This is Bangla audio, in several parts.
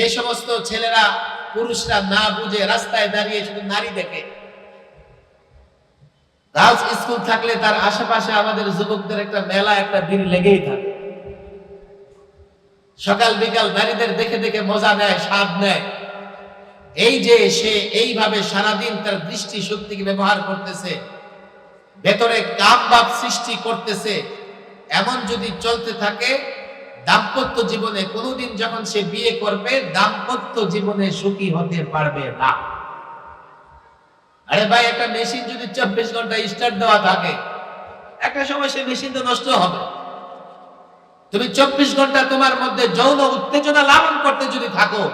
যে সমস্ত ছেলেরা, পুরুষরা না বুঝে রাস্তায় দাঁড়িয়ে শুধু নারী দেখে। গার্লস স্কুল থাকলে তার আশেপাশে আমাদের যুবকদের একটা মেলা একটা ভিড় লেগেই থাকে। সকাল বিকাল নারীদের দেখে দেখে মজা নেয়, স্বাদ নেয়। এই যে সে এইভাবে সারাদিন তার দৃষ্টি শক্তিকে ব্যবহার করতেছে, ভেতরে কাম ভাব সৃষ্টি করতেছে, এমন যদি চলতে থাকে দাম্পত্য জীবনে কোনোদিন যখন সে বিয়ে করবে, দাম্পত্য জীবনে সুখী হতে পারবে না। আরে ভাই, একটা মেশিন যদি চব্বিশ ঘণ্টা স্টার্ট দেওয়া থাকে, একটা সময় সে মেশিন তো নষ্ট হবে। তুমি চব্বিশ ঘণ্টা তোমার মধ্যে যৌন উত্তেজনা লালন করতে যদি থাকো,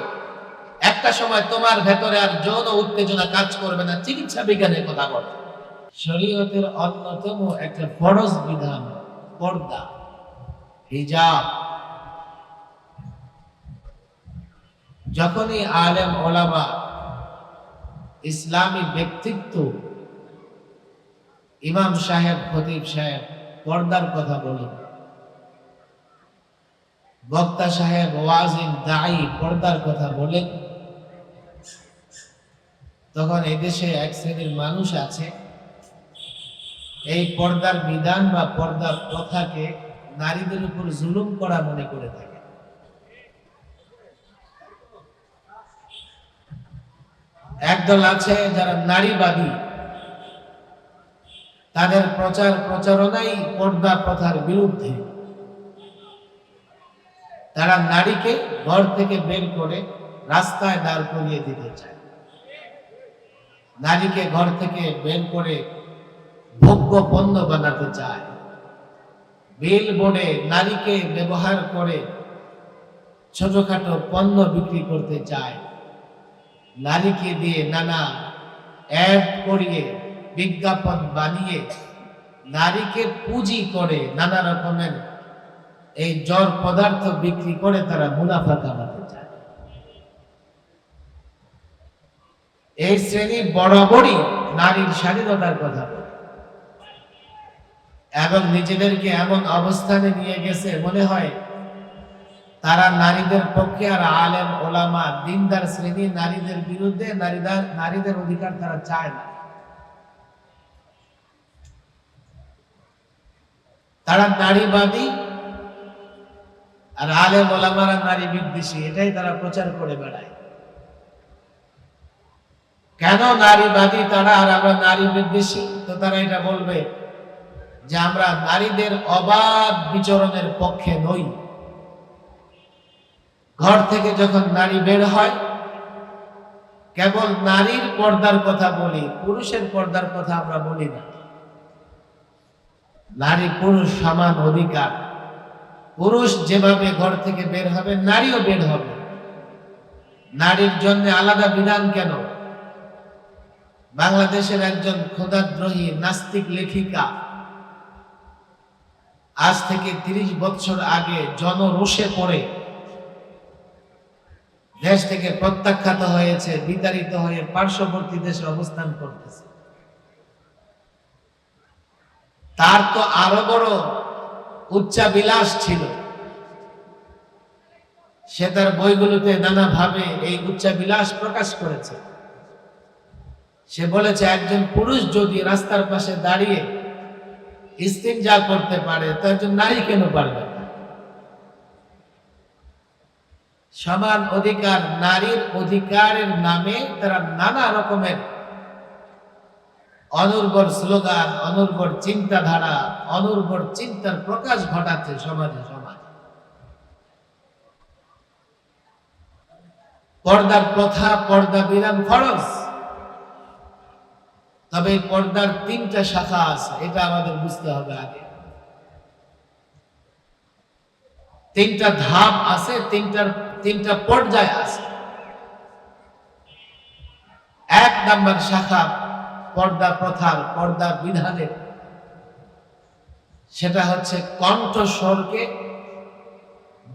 একটা সময় তোমার ভেতরে আর যৌন উত্তেজনা কাজ করবে না। চিকিৎসা বিজ্ঞানের কথা বলে। শরীয়তের অন্যতম একটা ফরজ বিধান, পর্দা। হিজাব। যখনই আলেম ওলামা ইসলামী ব্যক্তিত্ব, ইমাম সাহেব, খতিব সাহেব, পর্দার কথা বলেন। বক্তা সাহেব ওয়াজিন দায়ী পর্দার কথা বলেন। তখন এদেশে এক শ্রেণির মানুষ আছে। এই পর্দার বিধান বা পর্দার প্রথাকে নারীদের উপর জুলুম করা মনে করে থাকে। একদল আছে যারা নারীবাদী। তাদের প্রচার প্রচারণাই পর্দা প্রথার বিরুদ্ধে। তারা নারীকে ঘর থেকে বের করে রাস্তায় দাঁড় করিয়ে দিতে চায়। নারীকে ঘর থেকে বের করে ভোগ্য পণ্য বানাতে চায়। বিল বোর্ডে নারীকে ব্যবহার করে ছোটখাটো পণ্য বিক্রি করতে চায়। নারীকে দিয়ে নানা অ্যাড করিয়ে, বিজ্ঞাপন বানিয়ে নারীকে পুঁজি করে নানা রকমের এই জড় পদার্থ বিক্রি করে তারা মুনাফা কামাতে চায়। এই শ্রেণি বরাবরই নারীর স্বাধীনতার কথা এবং নিজেদেরকে এমন অবস্থানে নিয়ে গেছে মনে হয় তারা নারীদের পক্ষে আর আলেম, ওলামা, দিনদার শ্রেণি, নারীদের বিরুদ্ধে নারীদের নারীদের অধিকার তারা চায় না। তারা নারীবাদী আর আলেম, ওলামারা নারী বিদ্বেষী এটাই তারা প্রচার করে বেড়ায়। কেন নারীবাদী তারা আর আমরা নারী বিদ্বেষী তো তারা এটা বলবে যে আমরা নারীদের অবাধ বিচরণের পক্ষে নই। ঘর থেকে যখন নারী বের হয়, কেবল নারীর পর্দার কথা বলি, পুরুষের পর্দার কথা আমরা বলি না। নারী পুরুষ সমান অধিকার। পুরুষ যেভাবে ঘর থেকে বের হবে, নারীও বের হবে। নারীর জন্য আলাদা বিধান কেন? বাংলাদেশের একজন ক্ষুদাদ্রোহী নাস্তিক লেখিকা আজ থেকে তিরিশ বছর আগে জনরোষে পড়ে দেশ থেকে প্রত্যাখ্যাত হয়েছে, বিতাড়িত হয়ে পার্শ্ববর্তী দেশে অবস্থান করতেছে। তার তো আরও বড় উচ্চাবিলাস ছিল। সে তার বইগুলোতে নানাভাবে এই উচ্চাবিলাস প্রকাশ করেছে। সে বলেছে, একজন পুরুষ যদি রাস্তার পাশে দাঁড়িয়ে ইস্তিনজা করতে পারে, তো একজন নারী কেন পারবে সমান অধিকার, নারীর অধিকারের নামে তারা নানা রকমের অনুর্বর স্লোগান অনুর্বর চিন্তাধারা অনুর্বর চিন্তার প্রকাশ ঘটাচ্ছে সমাজে, সমাজ। পর্দার প্রথা, পর্দা বিধান ফরজ। তবে পর্দার তিনটা শাখা আছে, এটা আমাদের বুঝতে হবে আগে। তিনটা ধাপ আছে, তিনটার তিনটা পর্যায় আছে। এক নাম্বার শাখা, পর্দা প্রথার, পর্দা বিধানের। সেটা হচ্ছে কণ্ঠস্বরকে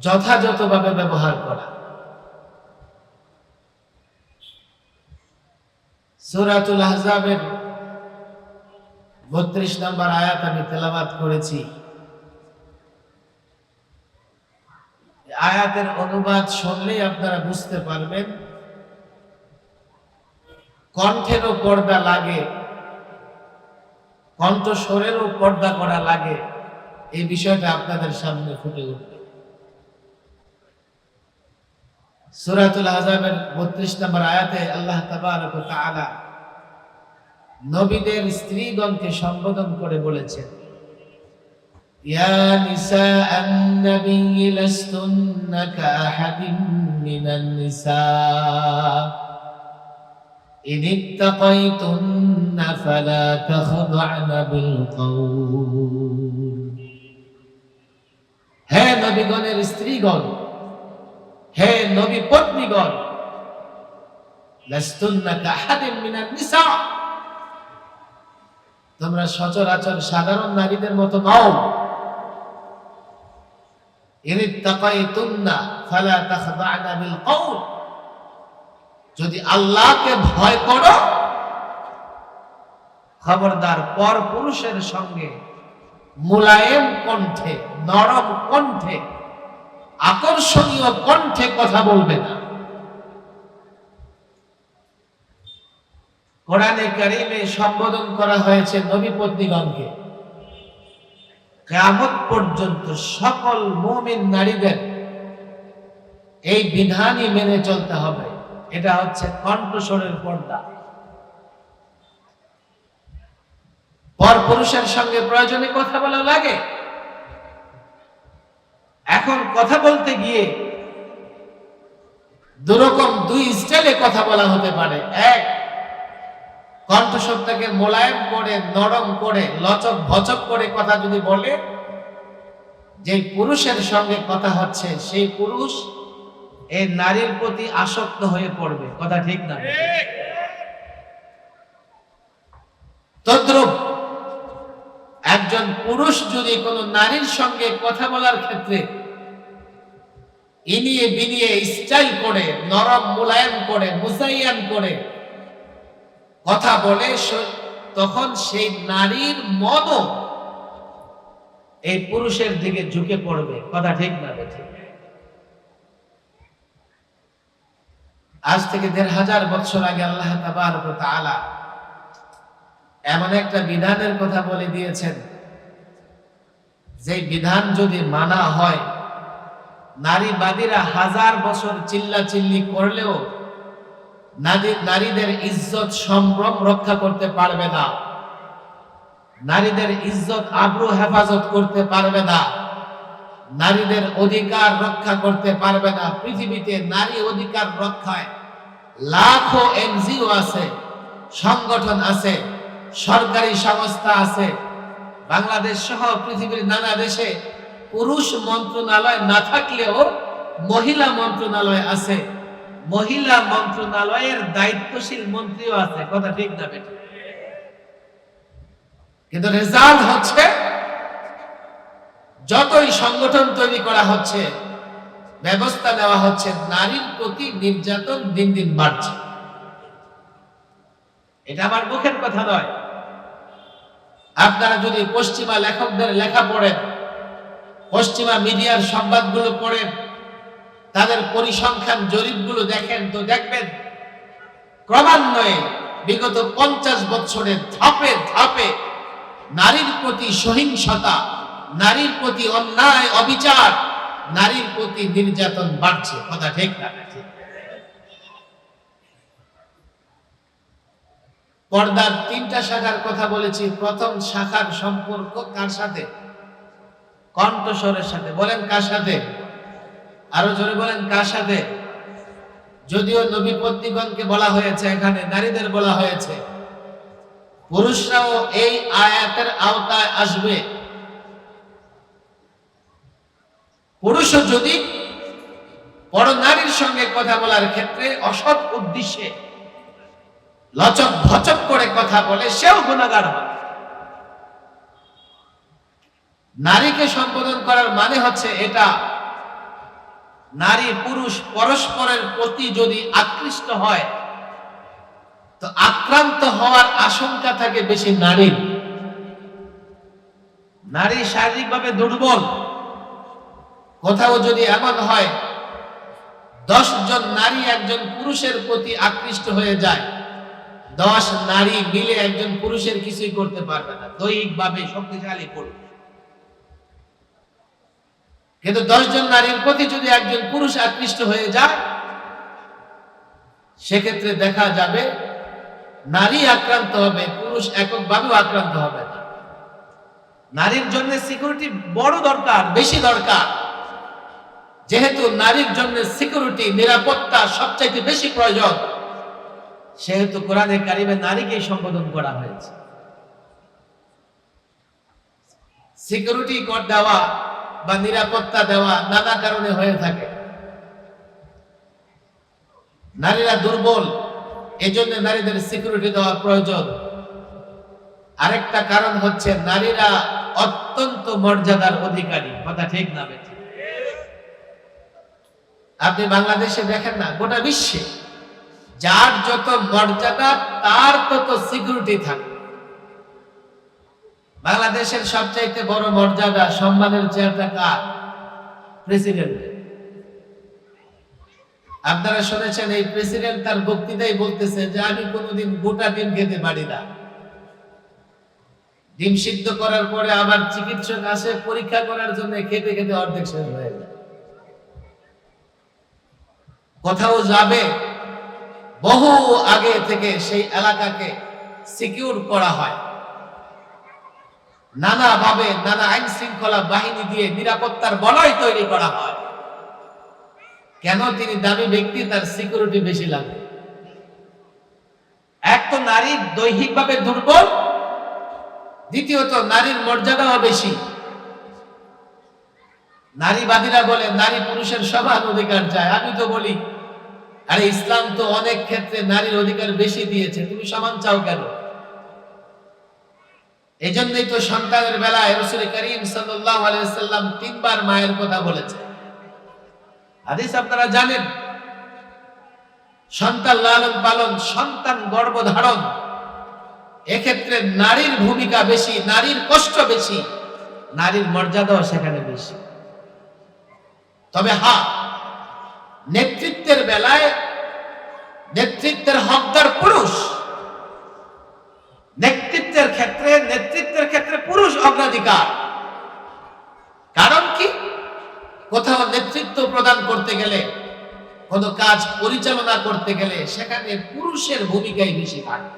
যথাযথভাবে ব্যবহার করা। সুরাতুল আহজাবের বত্রিশ নম্বর আয়াত আমি তেলাবাদ করেছি। আয়াতের অনুবাদ শুনলেই আপনারা বুঝতে পারবেন। কণ্ঠেরও পর্দা লাগে, কণ্ঠস্বরেরও পর্দা করা লাগে। এই বিষয়টা আপনাদের সামনে ফুটে উঠবে। সুরাতুল আজাবের বত্রিশ নম্বর আয়াতে আল্লাহ তাআলা নবীদের স্ত্রীগণকে সম্বোধন করে বলেছেন ইয়া নিসা النبي لستن كأحد من النساء إن اتقيتن فلا تخضعن بالقول হে নবীগণের স্ত্রীগণ হে নবী পত্নীগণ লাস্তুন্না কাহাদিন মিনান নিসা তোমরা সচরাচর সাধারণ নারীদের মতো নও যদি আল্লাহকে ভয় করো, খবরদার পর পুরুষের সঙ্গে মুলায়েম কণ্ঠে, নরম কণ্ঠে, আকর্ষণীয় কণ্ঠে কথা বলবে না। কোরআনে কারিমে সম্বোধন করা হয়েছে নবী পত্নীগণকে। কেয়ামত পর্যন্ত সকল মুমিন নারীদের এই বিধানই মেনে চলতে হবে। এটা হচ্ছে কণ্ঠস্বরের পর্দা। পর পুরুষের সঙ্গে প্রয়োজনে কথা বলা লাগে। এখন কথা বলতে গিয়ে দুরকম দুই স্টাইলে কথা বলা হতে পারে। এক কণ্ঠস্বরটাকে মোলায়েম করে, নরম করে, লচক ভচক করে কথা যদি বলে যে পুরুষের সঙ্গে কথা হচ্ছে, সেই পুরুষ এই নারীর প্রতি আসক্ত হয়ে পড়বে। কথা ঠিক না? তদ্রুপ একজন পুরুষ যদি কোনো নারীর সঙ্গে কথা বলার ক্ষেত্রে ইনিয়ে বিনিয়ে স্টাইল করে, নরম মোলায়েম করে, মুসাইয়ান করে কথা বলে তখন সেই নারীর মনও এই পুরুষের দিকে ঝুঁকে পড়বে। কথা ঠিক না ঠিক আজ থেকে দেড় হাজার বছর আগে আল্লাহ ওয়া এমন একটা বিধানের কথা বলে দিয়েছেন। যে বিধান যদি মানা হয়, নারীবাদীরা হাজার বছর চিল্লা চিল্লি করলেও নারীদের ইজ্জত সম্ভ্রম রক্ষা করতে পারবে না। নারীদের ইজ্জত আব্রু হেফাজত করতে পারবে না। নারীদের অধিকার রক্ষা করতে পারবে না। পৃথিবীতে নারী অধিকার রক্ষায় লাখো এনজিও আছে, সংগঠন আছে, সরকারি সংস্থা আছে। বাংলাদেশ সহ পৃথিবীর নানা দেশে পুরুষ মন্ত্রণালয় না থাকলেও মহিলা মন্ত্রণালয় আছে। মহিলা মন্ত্রণালয়ের দায়িত্বশীল মন্ত্রীও আছে। কথা ঠিক না বেটা? কিন্তু রেজাল্ট হচ্ছে, যতই সংগঠন তৈরি করা হচ্ছে, ব্যবস্থা নেওয়া হচ্ছে, নারীর প্রতি নির্যাতন দিন দিন বাড়ছে। এটা আমার মুখের কথা নয়। আপনারা যদি পশ্চিমা লেখকদের লেখা পড়েন, পশ্চিমা মিডিয়ার সংবাদগুলো পড়েন তাদের পরিসংখ্যান জরিপগুলো দেখেন তো দেখবেন। ক্রমান্বয়ে বিগত পঞ্চাশ বছরের ধাপে ধাপে নারীর প্রতি সহিংসতা, নারীর প্রতি অন্যায় অবিচার, নারীর প্রতি নির্যাতন বাড়ছে। কথা ঠিক না? পর্দার তিনটা শাখার কথা বলেছি। প্রথম শাখার সম্পর্ক কার সাথে? কণ্ঠস্বরের সাথে। বলেন কার সাথে? আরও জোরে বলেন, কার সাথে? যদিও নবী পত্নীগণকে বলা হয়েছে, এখানে নারীদের বলা হয়েছে, পুরুষরাও এই আয়াতের আওতায় আসবে। পুরুষও যদি বড় নারীর সঙ্গে কথা বলার ক্ষেত্রে অসৎ উদ্দেশ্যে লচক ভচক করে কথা বলে, সেও গুণাগার হয় নারীকে সম্বোধন করার মানে হচ্ছে এটা নারী পুরুষ পরস্পরের প্রতি যদি আকৃষ্ট হয়, তো আক্রান্ত হওয়ার আশঙ্কা থাকে বেশি নারীর নারী শারীরিকভাবে দুর্বল। কোথাও যদি এমন হয়, দশ জন নারী একজন পুরুষের প্রতি আকৃষ্ট হয়ে যায়। দশ নারী মিলে একজন পুরুষের কিছুই করতে পারবে না। দৈহিকভাবে শক্তিশালী পুরুষ কিন্তু দশ জন নারীর প্রতি যদি একজন পুরুষ আকৃষ্ট হয়ে যায়, সেক্ষেত্রে দেখা যাবে নারী আক্রান্ত হবে, পুরুষ এককভাবেও আক্রান্ত হবে না। নারীর জন্য সিকিউরিটি বড় দরকার, বেশি দরকার। যেহেতু নারীর জন্য সিকিউরিটি নিরাপত্তা সবচাইতে বেশি প্রয়োজন, সেহেতু কোরআনে কারিমে নারীকে সম্বোধন করা হয়েছে। সিকিউরিটি কর দেওয়া বা নিরাপত্তা দেওয়া নানা কারণে হয়ে থাকে। নারীরা দুর্বল, এজন্য নারীদের সিকিউরিটি দেওয়া প্রয়োজন। আরেকটা কারণ হচ্ছে নারীরা অত্যন্ত মর্যাদার অধিকারী। কথা ঠিক না আপনি বাংলাদেশে দেখেন না, গোটা বিশ্বে যার যত মর্যাদা, তার তত সিকিউরিটি থাকে। বাংলাদেশের সবচাইতে বড় মর্যাদা সম্মানের চেয়ারটা কার? প্রেসিডেন্ট আপনারা শুনেছেন, এই প্রেসিডেন্ট তার বক্তৃতাই বলতেছে যে, আমি কোনোদিন গোটা ডিম খেতে পারি না। ডিম সিদ্ধ করার পরে আবার চিকিৎসক আসে, পরীক্ষা করার জন্য খেতে খেতে অর্ধেক শেষ হয়ে যায়। কোথাও যাবে, বহু আগে থেকে সেই এলাকাকে সিকিউর করা হয়। নানা ভাবে নানা আইন শৃঙ্খলা বাহিনী দিয়ে নিরাপত্তার বলয় তৈরি করা হয়। কেন তিনি দামি ব্যক্তি, তার সিকিউরিটি বেশি লাগে? এক তো নারী দৈহিকভাবে দুর্বল, দ্বিতীয়ত নারীর মর্যাদাও বেশি। নারীবাদীরা বলে, নারী পুরুষের সমান অধিকার চায়। আমি তো বলি, আরে ইসলাম তো অনেক ক্ষেত্রে নারীর অধিকার বেশি দিয়েছে, তুমি সমান চাও কেন? এই জন্যই তো সন্তানের বেলায় রসুল করিম সাল্লাম তিনবার মায়ের কথা বলেছে। হাদিস আপনারা জানেন? সন্তান লালন পালন, সন্তান গর্ভধারণ। এক্ষেত্রে নারীর ভূমিকা বেশি, নারীর কষ্ট বেশি, নারীর মর্যাদাও সেখানে বেশি। তবে হা, নেতৃত্বের বেলায় নেতৃত্বের হকদার পুরুষ নেতৃত্বের ক্ষেত্রে নেতৃত্বের ক্ষেত্রে পুরুষ অগ্রাধিকার। কারণ কি? কোথাও নেতৃত্ব প্রদান করতে গেলে, কোনো কাজ পরিচালনা করতে গেলে সেখানে পুরুষের ভূমিকাই বেশি থাকে।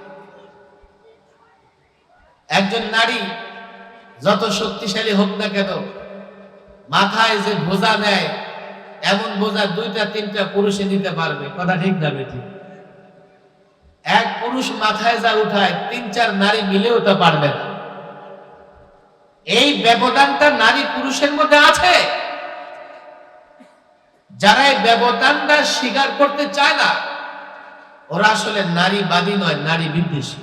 একজন নারী যত শক্তিশালী হোক না কেন, মাথায় যে বোঝা নেয়, এমন বোঝা দুইটা, তিনটা পুরুষে নিতে পারবে। কথা ঠিক না বেঠি এক পুরুষ মাথায় যা উঠায়, তিন চার নারী মিলেও তা পারবে না। এই ব্যবধানটা নারী পুরুষের মধ্যে আছে। যারা এই ব্যবধানটা স্বীকার করতে চায় না, ওরা আসলে নারীবাদী নয়, নারী বিদ্বেষী।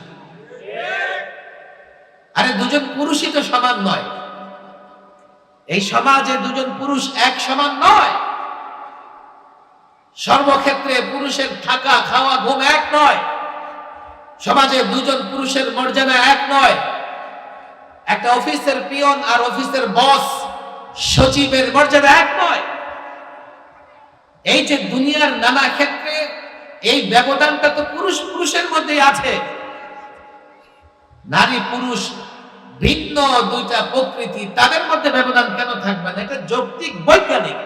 আরে দুজন পুরুষই তো সমান নয়। এই সমাজে দুজন পুরুষ এক সমান নয়। সর্বক্ষেত্রে পুরুষের থাকা, খাওয়া, ঘুম এক নয়। সমাজে দুজন পুরুষের মর্যাদা এক নয়। একটা অফিসের পিয়ন আর অফিসের বস সচিবের মর্যাদা এক নয়। এই যে দুনিয়ার নানা ক্ষেত্রে এই ব্যবধানটা তো পুরুষ পুরুষের মধ্যেই আছে। নারী পুরুষ ভিন্ন দুইটা প্রকৃতি, তাদের মধ্যে ব্যবধান কেন থাকবে না? এটা যৌক্তিক, বৈজ্ঞানিক।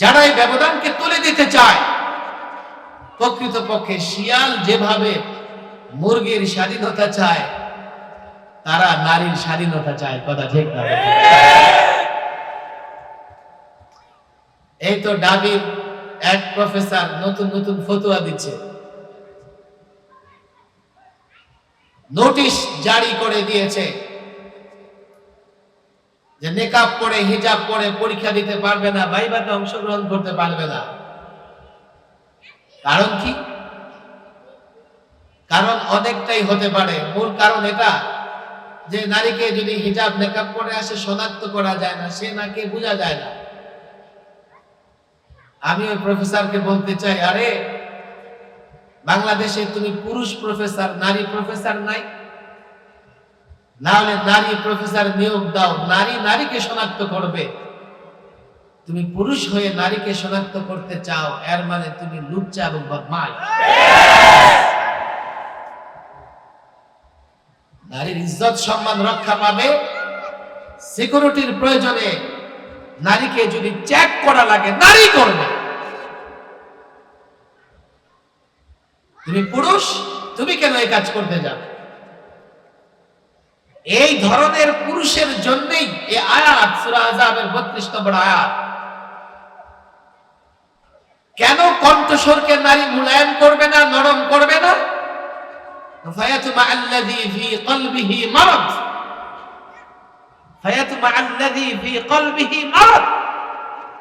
যারা এই ব্যবধানকে তুলে দিতে চায় প্রকৃতপক্ষে শিয়াল যেভাবে মুরগির স্বাধীনতা চায়, তারা নারীর স্বাধীনতা চায়, কথা ঠিক না? এই তো ডাবির এক প্রফেসর নতুন নতুন ফতুয়া দিচ্ছে। নোটিশ জারি করে দিয়েছে যে নেকাব পরে, হিজাব পরে পরীক্ষা দিতে পারবে না ভাইবাতে অংশগ্রহণ করতে পারবে না। কারণ কি? কারণ অনেকটাই হতে পারে। মূল কারণ এটা যে নারীকে যদি হিজাব নেকাব পরে আসে, শনাক্ত করা যায় না, সে নাকি বোঝা যায় না। আমি ওই প্রফেসরকে বলতে চাই, আরে বাংলাদেশে তুমি পুরুষ প্রফেসর, নারী প্রফেসর নাই? না হলে নারী প্রফেসর নিয়োগ দাও। নারী নারীকে শনাক্ত করবে। তুমি পুরুষ হয়ে নারীকে শনাক্ত করতে চাও, এর মানে তুমি লুচ্চা এবং বদমাই নারীর ইজ্জত, সম্মান রক্ষা পাবে। সিকিউরিটির প্রয়োজনে নারীকে যদি চেক করা লাগে, নারী করবে। তুমি পুরুষ, তুমি কেন এই কাজ করতে যাবে এই ধরনের পুরুষের জন্যই এই আয়াত, সূরা আযাবের 32 নম্বর আয়াত। কেন কণ্ঠস্বরকে নারী মূল্যায়ন করবে না, নরম করবে না? ফায়াতুমা আল্লাযী ফি কলবিহি মারাদ। ফায়াতুমা আল্লাযী ফি কলবিহি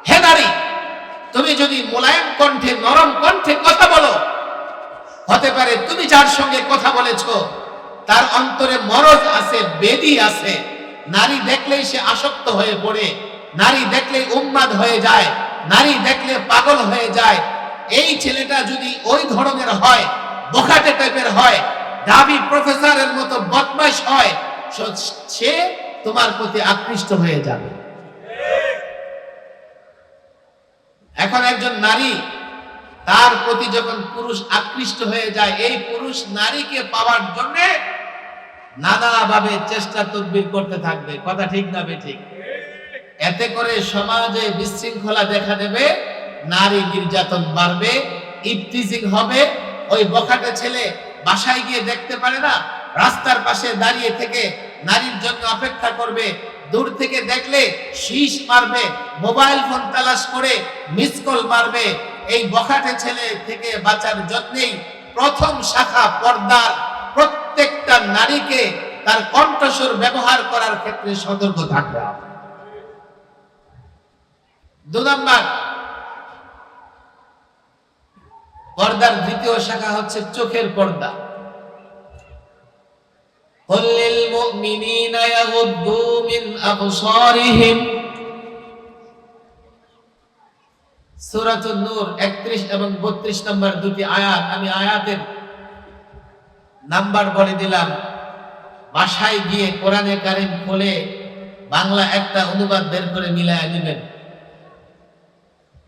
হে নারী, তুমি যদি মোলায়েম কণ্ঠে, নরম কণ্ঠে কথা বলো, হতে পারে তুমি যার সঙ্গে কথা বলেছ, তার অন্তরে মরজ আছে, বেদি আছে। নারী দেখলেই সে আসক্ত হয়ে পড়ে। নারী দেখলেই উন্মাদ হয়ে যায়, নারী দেখলে পাগল হয়ে যায়। এই ছেলেটা যদি ওই ধরনের হয় বোকাটে টাইপের হয়, দাবি প্রফেসরের মতো বদমাশ হয় সে তোমার প্রতি আকৃষ্ট হয়ে যাবে। এখন একজন নারী, তার প্রতি যখন পুরুষ আকৃষ্ট হয়ে যায়, এই পুরুষ নারীকে পাওয়ার জন্য নানাভাবে চেষ্টা তদবির করতে থাকবে। কথা ঠিক না বে ঠিক? এতে করে সমাজে বিশৃঙ্খলা দেখা দেবে, নারী নির্যাতন বাড়বে, ইফতিজিং হবে, ওই বখাটে ছেলে বাসায় গিয়ে দেখতে পারে না, রাস্তার পাশে দাঁড়িয়ে থেকে নারীর জন্য অপেক্ষা করবে, দূর থেকে দেখলে শীষ মারবে, মোবাইল ফোন তালাশ করে মিস কল মারবে। এই বখাটে ছেলে থেকে বাঁচার জন্যেই প্রথম শাখা পর্দার প্রত্যেকটা নারীকে তার কণ্ঠস্বর ব্যবহার করার ক্ষেত্রে সতর্ক থাকবে দু নম্বর। পর্দার দ্বিতীয় শাখা হচ্ছে চোখের পর্দা। এবং 32 নম্বর দুটি আয়াত। আমি নাম্বার দিলাম। বাসায় গিয়ে কোরআনে কারিম খুলে বাংলা একটা অনুবাদ বের করে মিলাই নিবেন।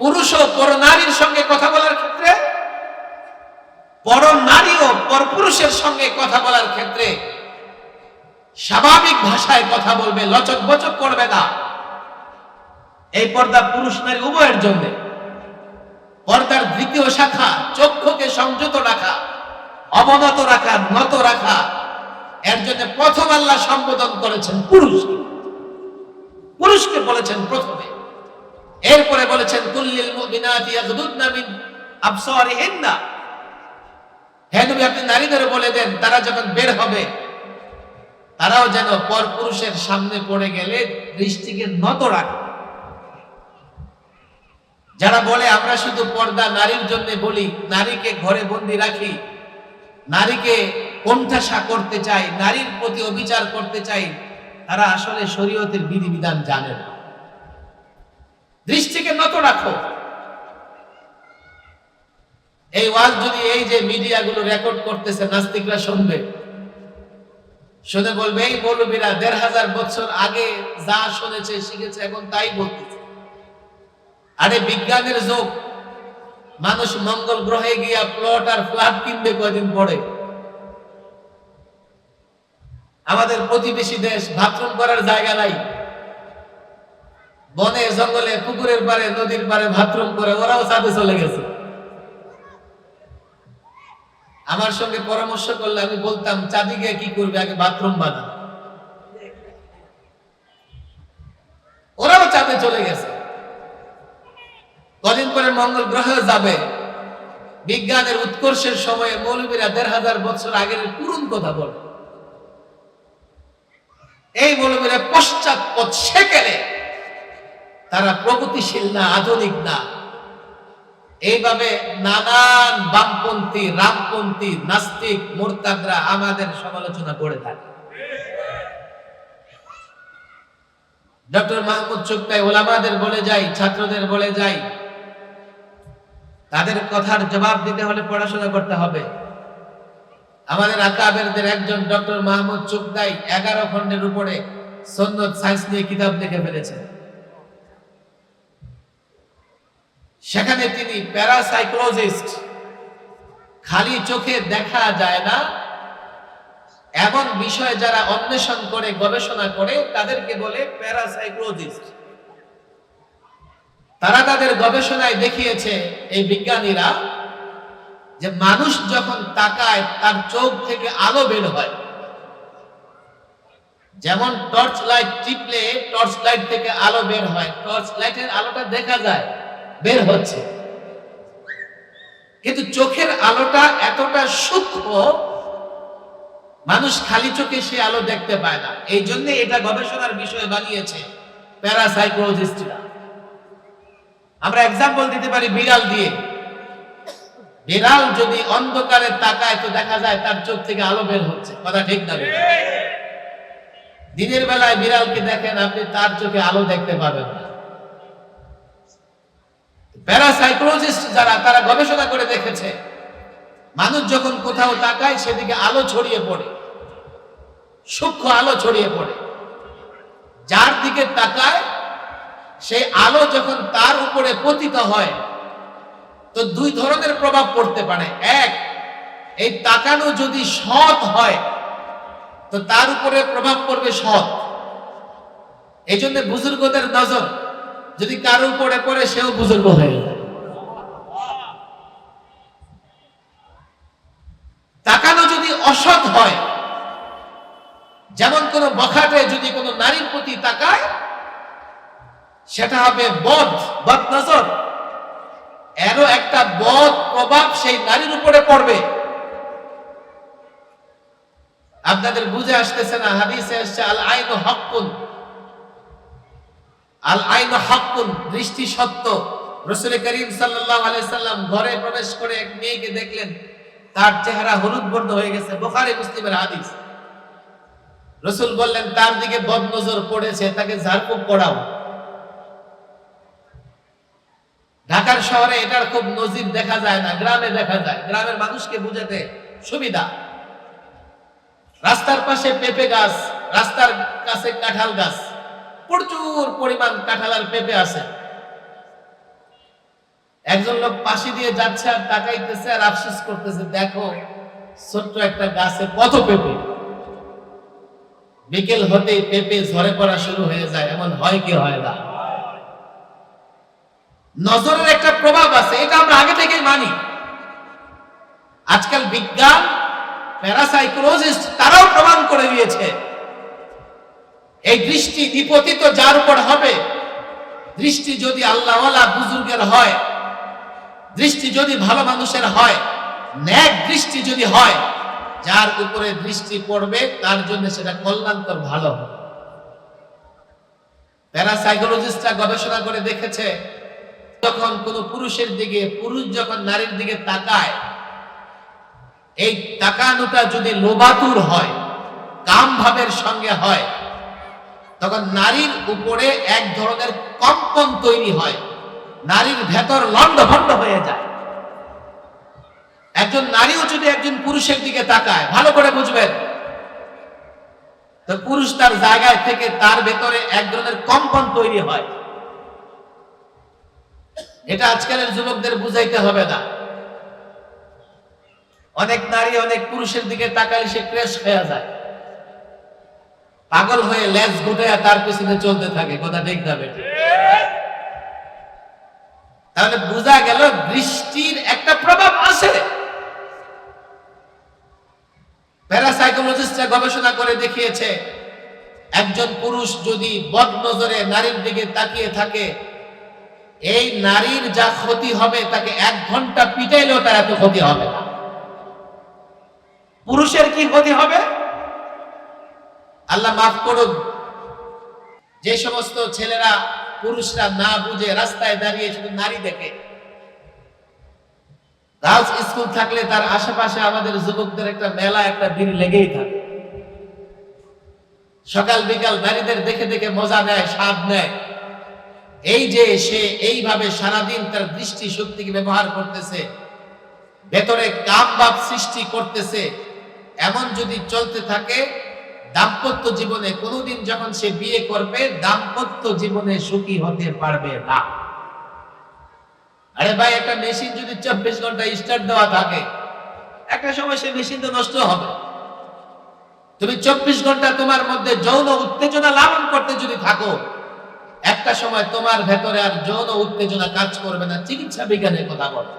পুরুষ ও পর নারীর সঙ্গে কথা বলার ক্ষেত্রে, পর নারী ও পর পুরুষের সঙ্গে কথা বলার ক্ষেত্রে স্বাভাবিক ভাষায় কথা বলবে, লচক বচক করবে না। এই পর্দা পুরুষ নারী উভয়ের জন্য। পর্দার দ্বিতীয় শাখা, চক্ষুকে সংযত রাখা, অবনত রাখা, নত রাখা। এর জন্য প্রথম আল্লাহ সম্বোধন করেছেন পুরুষকে। পুরুষকে বলেছেন প্রথমে। এরপরে বলেছেন, কুল্লিল মুমিনাতি ইয়াগদুদনা মিন আবসারিহিন্না। হে নবী, আপনি নারীদের বলে দেন, তারা যখন বের হবে, তারাও যেন পর পুরুষের সামনে পড়ে গেলে দৃষ্টিকে নত রাখে। যারা বলে, আমরা শুধু পর্দা নারীর জন্য বলি, নারীকে ঘরে বন্দি রাখি, নারীকে কোণঠাসা করতে চাই, নারীর প্রতি অবিচার করতে চাই, তারা আসলে শরীয়তের বিধিবিধান জানে না। দৃষ্টিকে নত রাখো। এই ওয়াজ যদি এই যে মিডিয়াগুলো রেকর্ড করতেছে, নাস্তিকরা শুনবে। শুনে বলবে, এই মৌলবীরা দেড় হাজার বছর আগে যা শুনেছে, শিখেছে এখন তাই বলতেছে। আরে বিজ্ঞানের যুগ। মানুষ মঙ্গল গ্রহে গিয়া প্লট আর ফ্ল্যাট কিনবে কয়দিন পরে? আমাদের প্রতিবেশী দেশ, বাথরুম করার জায়গা নাই। বনে, জঙ্গলে, পুকুরের পারে নদীর পারে বাথরুম করে ওরাও চাঁদে চলে গেছে। আমার সঙ্গে পরামর্শ করলে আমি বলতাম, চাঁদি গিয়ে কি করবে? আগে বাথরুম বানান ওরাও চাঁদে চলে গেছে। কদিন পরে মঙ্গল গ্রহ যাবে। বিজ্ঞানের উৎকর্ষের সময়ে মৌলবীরা দেড় হাজার বছর আগের পুরন কথা বলে। এই মৌলবীরা পশ্চাৎপদ সেকেলে তারা প্রগতিশীল না, আধুনিক না। এইভাবে নানান বামপন্থী, রামপন্থী, নাস্তিক, মোরতাদরা আমাদের সমালোচনা করে থাকে। ডক্টর মাহমুদ চুক্তাই ওলামাদের বলে যাই ছাত্রদের বলে যাই তাদের কথার জবাব দিতে হলে পড়াশোনা করতে হবে। আমাদের আকাবেরদের একজন ডক্টর মাহমুদ চুক্তাই এগারো খণ্ডের উপরে সন্ন্যত সায়েন্স নিয়ে কিতাব লিখে ফেলেছেন। সেখানে তিনি প্যারাসাইকোলজিস্ট। খালি চোখে দেখা যায় না। এমন বিষয়ে যারা অন্বেষণ করে, গবেষণা করে, তাদেরকে বলে প্যারাসাইকোলজিস্ট। তারা তাদের গবেষণায় দেখিয়েছে এই বিজ্ঞানীরা যে মানুষ যখন তাকায়, তার চোখ থেকে আলো বের হয়। যেমন টর্চ লাইট টিপলে টর্চ লাইট থেকে আলো বের হয়। টর্চ লাইটের আলোটা দেখা যায়। বের হচ্ছে। কিন্তু চোখের আলোটা এতটা সূক্ষ্ম, মানুষ খালি চোখে সে আলো দেখতে পায় না। এই জন্য এটা গবেষণার বিষয় বানিয়েছে প্যারাসাইকোলজিস্টরা। আমরা এক্সাম্পল দিতে পারি বিড়াল দিয়ে। বিড়াল যদি অন্ধকারে তাকায় তো দেখা যায় তার চোখ থেকে আলো বের হচ্ছে। কথা ঠিক না? দিনের বেলায় বিড়ালকে দেখেন আপনি তার চোখে আলো দেখতে পাবেন না। প্যারাসাইকোলজিস্ট যারা, তারা গবেষণা করে দেখেছে, মানুষ যখন কোথাও তাকায় সেদিকে আলো ছড়িয়ে পড়ে, সূক্ষ্ম আলো ছড়িয়ে পড়ে। যার দিকে তাকায়, সেই আলো যখন তার উপরে পতিত হয়, তো দুই ধরনের প্রভাব পড়তে পারে। এক, এই তাকানো যদি সৎ হয়, তো তার উপরে প্রভাব পড়বে সৎ। এই জন্য বুজুর্গদের নজর যদি কারও উপরে পড়ে, সেও বুজুর্গ হয়ে যায়। তাকানো যদি অসৎ হয়, যেমন কোন বখাটে যদি কোনো নারীর প্রতি তাকায়, সেটা হবে বধ বদ নজর। এরও একটা বধ প্রভাব সেই নারীর উপরে পড়বে। আপনাদের বুঝে আসতেছে না, হাদিসে আসছে আল আইন হকুন আল আইন দৃষ্টি সত্য। রসুল করিম সাল্লাল্লাহু আলাইহি সাল্লাম ঘরে প্রবেশ করে এক মেয়েকে দেখলেন, তার চেহারা হলুদ বর্ণ হয়ে গেছে মুসলিমের হাদিস। রসুল বললেন, তার দিকে পড়েছে, তাকে ঝাড়ফুঁক ঢাকার শহরে এটার খুব নজির দেখা যায় না, গ্রামে দেখা যায়। গ্রামের মানুষকে বুঝাতে সুবিধা। রাস্তার পাশে পেঁপে গাছ, রাস্তার কাছে কাঁঠাল গাছ। প্রচুর পরিমাণ কাঁঠাল আর পেঁপে আছে। একজন লোক পাশে দিয়ে যাচ্ছে আর তাকাইতেছে আর আফসোস করতেছে, দেখো, ছোট্ট একটা গাছে কত পেঁপে? বিকেল হতেই পেঁপে ঝরে পড়া শুরু হয়ে যায়, এমন হয় কি হয় না? নজরের একটা প্রভাব আছে, এটা আমরা আগে থেকেই মানি। আজকাল বিজ্ঞান, প্যারাসাইকোলজিস্ট তারাও প্রমাণ করে দিয়েছে এই দৃষ্টি নিপতিত যার উপর হবে? দৃষ্টি যদি আল্লাহওয়ালা বুজুর্গের হয়, দৃষ্টি যদি ভালো মানুষের হয়, ন্যাক দৃষ্টি যদি হয়, যার উপরে দৃষ্টি পড়বে, তার জন্য সেটা কল্যাণকর ভালো প্যারাসাইকোলজিস্টরা গবেষণা করে দেখেছে, যখন কোন পুরুষের দিকে, পুরুষ যখন নারীর দিকে তাকায়, এই তাকানোটা যদি লোবাতুর হয় কাম ভাবের সঙ্গে হয় তখন নারীর উপরে এক ধরনের কম্পন তৈরি হয়। নারীর ভেতর লন্ড ভন্ড হয়ে যায়। একজন নারীও যদি একজন পুরুষের দিকে তাকায়, ভালো করে বুঝবেন। তো পুরুষ তার জায়গায় থেকে তার ভেতরে এক ধরনের কম্পন তৈরি হয়। এটা আজকালের যুবকদের বুঝাইতে হবে না। অনেক নারী অনেক পুরুষের দিকে তাকালে সে ক্রেশ হয়ে যায়। পাগল হয়ে লেজ গুটাইয়া তার পিছনে চলতে থাকে, কথা ঠিক না তাহলে বোঝা গেল দৃষ্টির একটা প্রভাব আছে। প্যারাসাইকোলজিস্টরা গবেষণা করে দেখিয়েছে, একজন পুরুষ যদি বদ নজরে নারীর দিকে তাকিয়ে থাকে, এই নারীর যা ক্ষতি হবে তাকে এক ঘণ্টা পিটাইলেও তার এত ক্ষতি হবে পুরুষের কি ক্ষতি হবে? আল্লাহ মাফ করুন। যে সমস্ত ছেলেরা, পুরুষরা না বুঝে রাস্তায় দাঁড়িয়ে শুধু নারী দেখে। গার্লস স্কুল থাকলে তার আশেপাশে আমাদের যুবকদের একটা মেলা, একটা ভিড় লেগেই থাকে। সকাল বিকাল নারীদের দেখে দেখে মজা নেয়, স্বাদ নেয়। এই যে সে এইভাবে সারাদিন তার দৃষ্টি শক্তিকে ব্যবহার করতেছে, ভেতরে কাম বাপ সৃষ্টি করতেছে, এমন যদি চলতে থাকে দাম্পত্য জীবনে কোনোদিন যখন সে বিয়ে করবে, দাম্পত্য জীবনে সুখী হতে পারবে না। আরে ভাই, একটা মেশিন যদি চব্বিশ ঘণ্টা স্টার্ট দেওয়া থাকে, একটা সময় সে মেশিন তো নষ্ট হবে। তুমি চব্বিশ ঘণ্টা তোমার মধ্যে যৌন উত্তেজনা লালন করতে যদি থাকো, একটা সময় তোমার ভেতরে আর যৌন উত্তেজনা কাজ করবে না, চিকিৎসা বিজ্ঞানের কথা বলে।